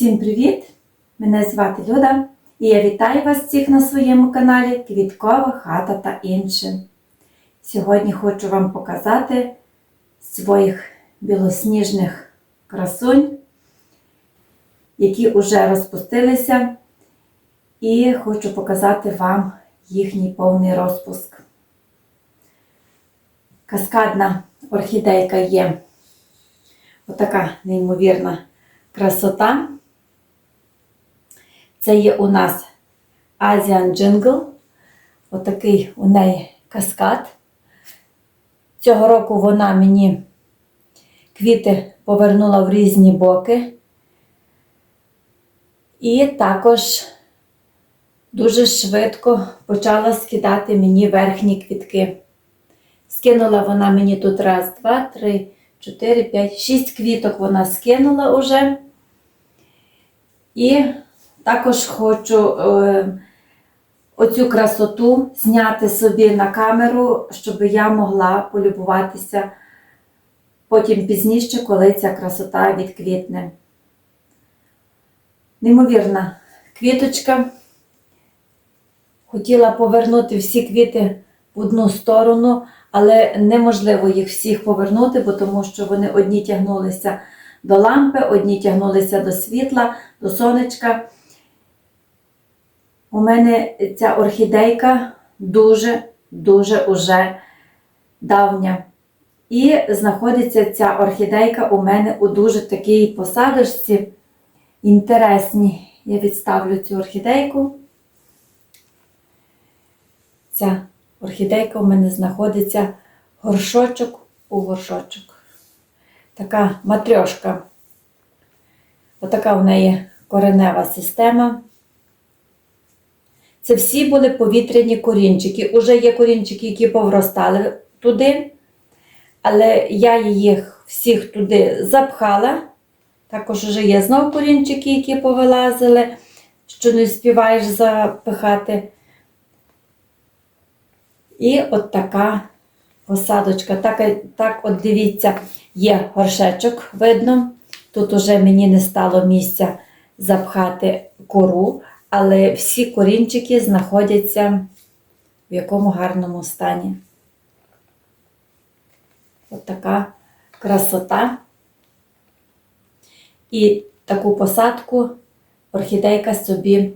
Всім привіт! Мене звати Люда і я вітаю вас всіх на своєму каналі Квіткова хата та інше. Сьогодні хочу вам показати своїх білосніжних красунь, які вже розпустилися, і хочу показати вам їхній повний розпуск. Каскадна орхідейка є отака неймовірна красота. Це є у нас Asian Jingle. Отакий у неї каскад. Цього року вона мені квіти повернула в різні боки. І також дуже швидко почала скидати мені верхні квітки. Скинула вона мені тут раз, два, три, чотири, п'ять, шість квіток вона скинула уже. І також хочу е, оцю красоту зняти собі на камеру, щоб я могла полюбуватися потім пізніше, коли ця красота відквітне. Неймовірна квіточка. Хотіла повернути всі квіти в одну сторону, але неможливо їх всіх повернути, бо тому що вони одні тягнулися до лампи, одні тягнулися до світла, до сонечка. У мене ця орхідейка дуже-дуже уже давня. І знаходиться ця орхідейка у мене у дуже такій посадочці інтересній. Я відставлю цю орхідейку. Ця орхідейка у мене знаходиться горшочок у горшочок. Така матрьошка. Отака в неї коренева система. Це всі були повітряні корінчики. Уже є корінчики, які повростали туди, але я їх всіх туди запхала. Також вже є знов корінчики, які повилазили, що не співаєш запихати. І от така посадочка. Так, так от дивіться, є горшечок, видно. Тут уже мені не стало місця запхати кору, але всі корінчики знаходяться в якому гарному стані. От така красота. І таку посадку орхідейка собі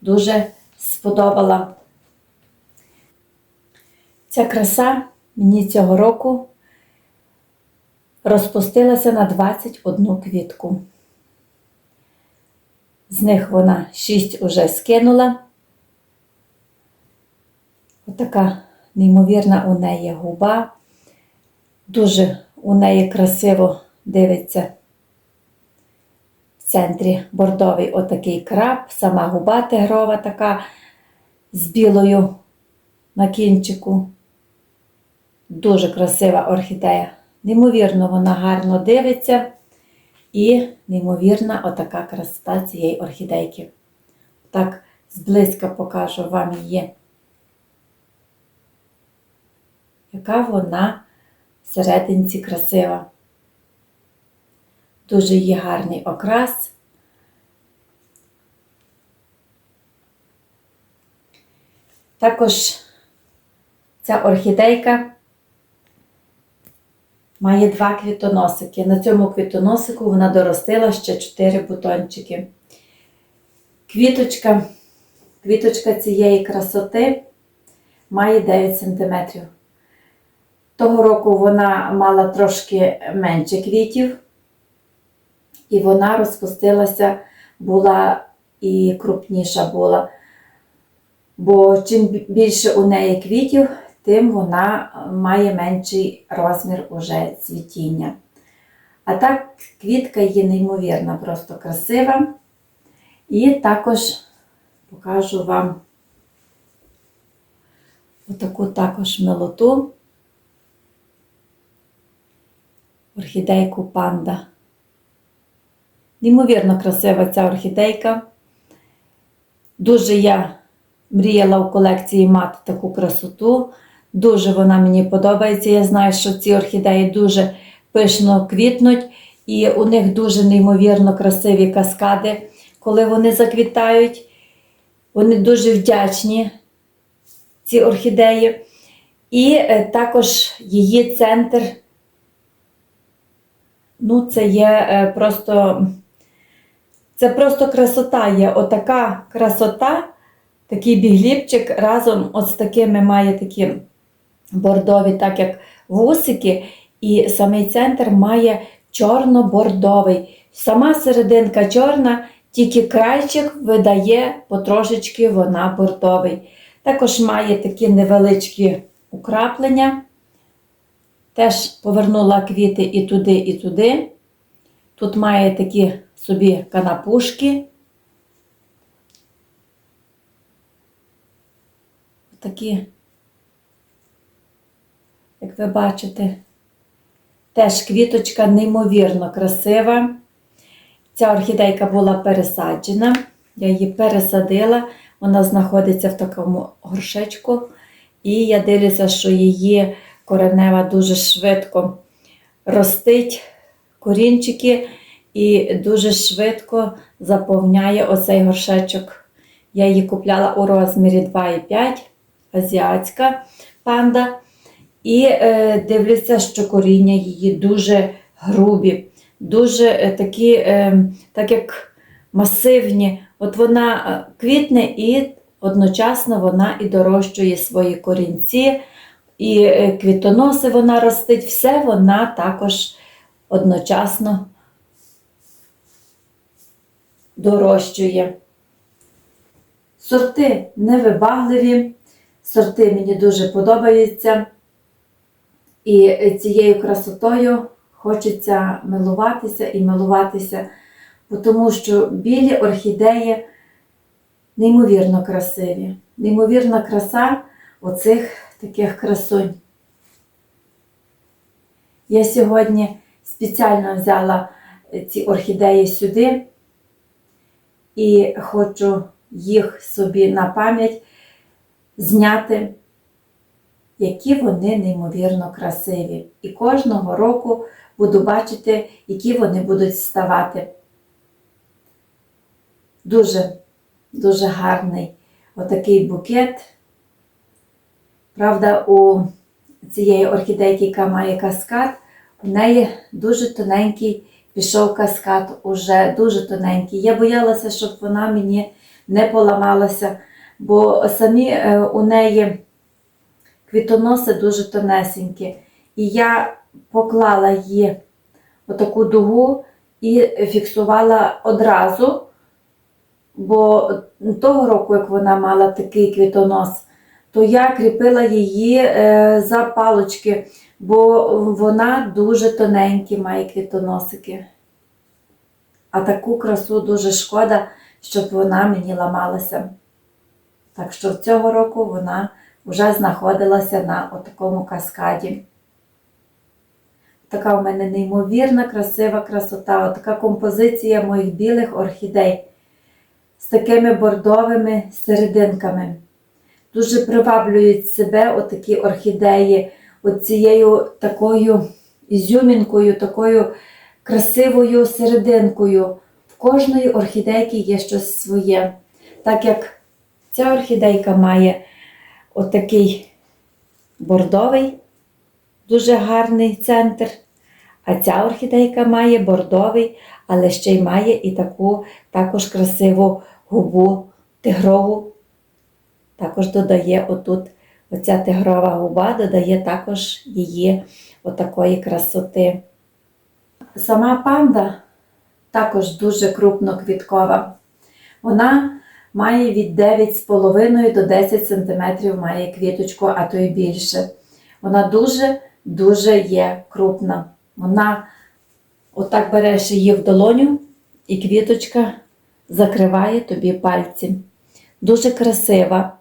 дуже сподобала. Ця краса мені цього року розпустилася на 21 квітку. З них вона 6 уже скинула. Отака неймовірна у неї губа. Дуже у неї красиво дивиться в центрі бордовий отакий краб, сама губа тигрова така з білою на кінчику. Дуже красива орхідея. Неймовірно, вона гарно дивиться. І, неймовірна, отака красота цієї орхідейки. Так, зблизька покажу вам її. Яка вона всерединці красива. Дуже її гарний окрас. Також ця орхідейка має два квітоносики. На цьому квітоносику вона доростила ще 4 бутончики. Квіточка, квіточка цієї красоти має 9 см. Того року вона мала трошки менше квітів, і вона розпустилася, була і крупніша була. Бо чим більше у неї квітів, тим вона має менший розмір уже цвітіння. А так, квітка є неймовірна, просто красива. І також покажу вам отаку також милоту. Орхідейку панда. Неймовірно красива ця орхідейка. Дуже я мріяла в колекції мати таку красоту. Дуже вона мені подобається. Я знаю, що ці орхідеї дуже пишно квітнуть І у них дуже неймовірно красиві каскади, коли вони заквітають. Вони дуже вдячні, ці орхідеї. І е, також її центр. Ну, це є е, просто. Це просто красота є. Отака красота, такий бігліпчик разом от з такими має такі бордові, так як вусики, і самий центр має чорно-бордовий. Сама серединка чорна, тільки крайчик видає потрошечки вона бордовий. Також має такі невеличкі украплення. Теж повернула квіти і туди, і туди. Тут має такі собі канапушки. Такі, ви бачите, теж квіточка неймовірно красива. Ця орхідейка була пересаджена, я її пересадила, вона знаходиться в такому горшечку. І я дивлюся, що її коренева дуже швидко ростить корінчики і дуже швидко заповняє оцей горшечок. Я її купляла у розмірі 2,5 азіатська панда. І е, дивлюся, що коріння її дуже грубі, дуже е, такі, е, так як масивні. От вона е, квітне і одночасно вона і дорощує свої корінці, і е, квітоноси вона ростить, все вона також одночасно дорощує. Сорти невибагливі, сорти мені дуже подобаються. І цією красотою хочеться милуватися і милуватися, тому що білі орхідеї неймовірно красиві, неймовірна краса оцих таких красунь. Я сьогодні спеціально взяла ці орхідеї сюди і хочу їх собі на пам'ять зняти, які вони неймовірно красиві. І кожного року буду бачити, які вони будуть ставати. Дуже, дуже гарний отакий букет. Правда, у цієї орхідейки, яка має каскад, у неї дуже тоненький пішов каскад, уже дуже тоненький. Я боялася, щоб вона мені не поламалася, бо самі е, у неї квітоноси дуже тонесенькі. І я поклала її отаку дугу і фіксувала одразу, бо того року, як вона мала такий квітонос, то я кріпила її е, за палочки, бо вона дуже тоненькі має квітоносики. А таку красу дуже шкода, щоб вона мені ламалася. Так що цього року вона вже знаходилася на такому каскаді. Така у мене неймовірна, красива красота, така композиція моїх білих орхідей з такими бордовими серединками. Дуже приваблюють себе отакі орхідеї, оцією такою ізюмінкою, такою красивою серединкою. В кожної орхідейки є щось своє. Так як ця орхідейка має отакий бордовий, дуже гарний центр. А ця орхідейка має бордовий, але ще й має і таку також красиву губу тигрову. Також додає отут оця тигрова губа, додає також її отакої красоти. Сама панда також дуже крупноквіткова. Вона має від 9,5 до 10 см має квіточку, а то й більше. Вона дуже-дуже є крупна. Вона отак береш її в долоню, і квіточка закриває тобі пальці. Дуже красива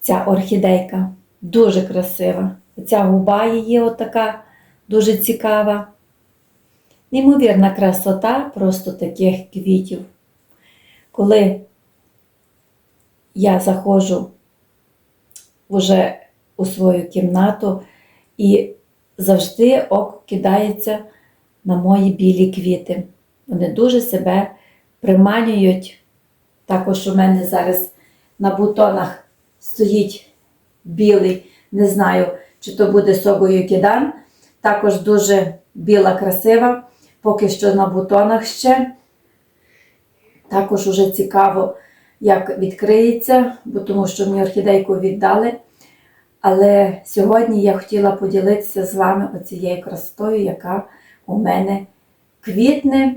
ця орхідейка. Дуже красива. Ця губа її отака дуже цікава. Неймовірна красота просто таких квітів. Коли я заходжу вже у свою кімнату і завжди око кидається на мої білі квіти. Вони дуже себе приманюють. Також у мене зараз на бутонах стоїть білий, не знаю, чи то буде согою кидан. Також дуже біла, красива, поки що на бутонах ще. Також уже цікаво, як відкриється, бо тому що мені орхідейку віддали. Але сьогодні я хотіла поділитися з вами оцією красотою, яка у мене квітне,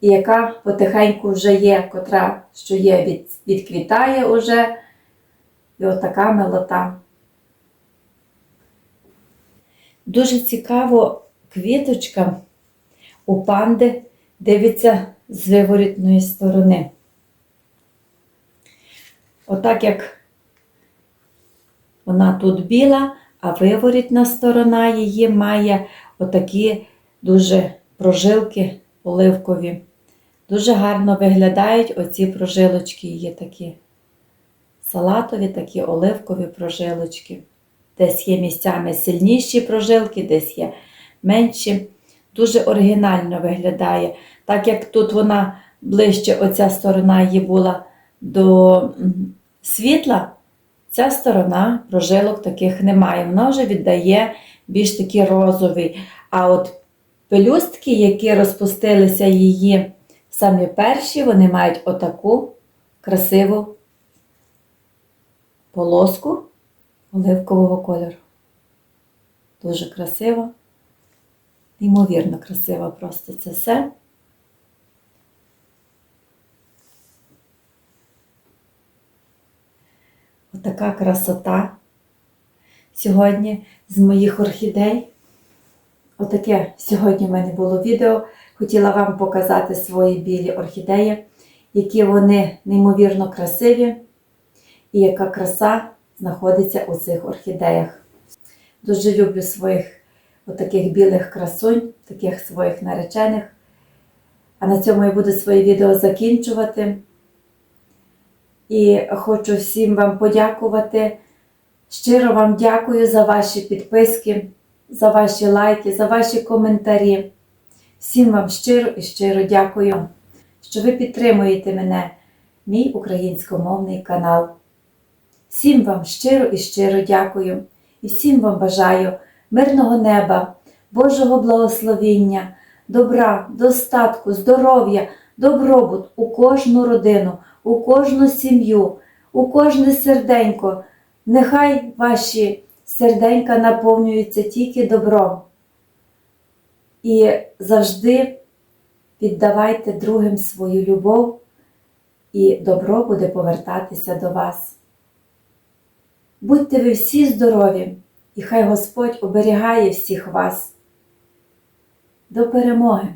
і яка потихеньку вже є, котра що є, від, відквітає уже. І отака милота. Дуже цікаво квіточка у панди дивиться з виворітної сторони. Отак як вона тут біла, а виворітна сторона її має отакі дуже прожилки оливкові. Дуже гарно виглядають оці прожилочки її такі. Салатові такі оливкові прожилочки. Десь є місцями сильніші прожилки, десь є менші. Дуже оригінально виглядає. Так як тут вона ближче, оця сторона її була до світла, ця сторона прожилок таких немає. Вона вже віддає більш такий розовий. А от пелюстки, які розпустилися її самі перші, вони мають отаку красиву полоску оливкового кольору. Дуже красиво. Неймовірно красиво просто це все. Отака красота сьогодні з моїх орхідей. Отаке сьогодні в мене було відео. Хотіла вам показати свої білі орхідеї, які вони неймовірно красиві, і яка краса знаходиться у цих орхідеях. Дуже люблю своїх отаких білих красунь, таких своїх наречених. А на цьому я буду своє відео закінчувати. І хочу всім вам подякувати. Щиро вам дякую за ваші підписки, за ваші лайки, за ваші коментарі. Всім вам щиро і щиро дякую, що ви підтримуєте мене, мій українськомовний канал. Всім вам щиро і щиро дякую і всім вам бажаю мирного неба, Божого благословіння, добра, достатку, здоров'я, добробут у кожну родину, у кожну сім'ю, у кожне серденько. Нехай ваші серденька наповнюються тільки добром. І завжди віддавайте другим свою любов, і добро буде повертатися до вас. Будьте ви всі здорові, і хай Господь оберігає всіх вас. До перемоги!